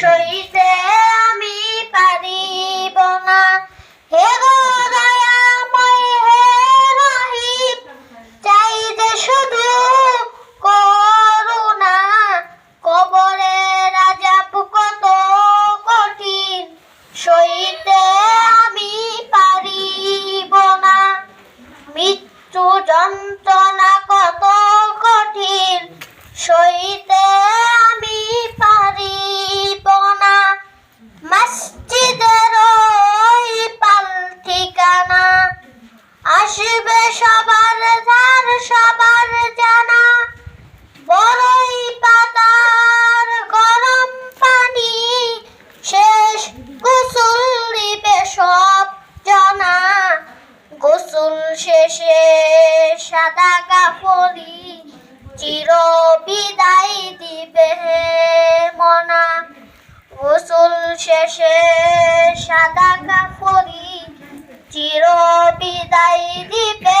সইতে আমি পারিব না। হে গো দয়াময়, হে রহিম, চাই যে শুধু করুণা। কবরে রাজা কত কঠিন সইতে আমি পারিব না। মৃত্যু যন্ত্রণা কত কঠিন সইতে শেষে সাদা কাপড়ি চির বিদায় দিবে মনা। গোসল শেষে সাদা কাপড়ি চির বিদায় দিবে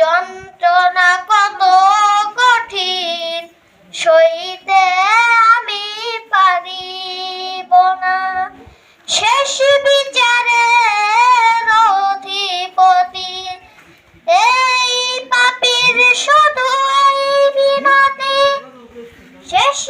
যন্ত্রণা কত কঠিন, সইতে আমি পারিব না। শেষ বিচারের অধিপতি, এই পাপীর শুধু এই বিনতি। শেষ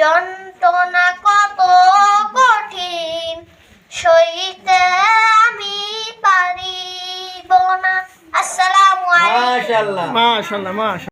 যন্ত্রণা কত কঠিন সইতে আমি পারিব না। আসসালামু আলাইকুম। মাশাআল্লাহ। মাশাল্লাহ মাশাল্লাহ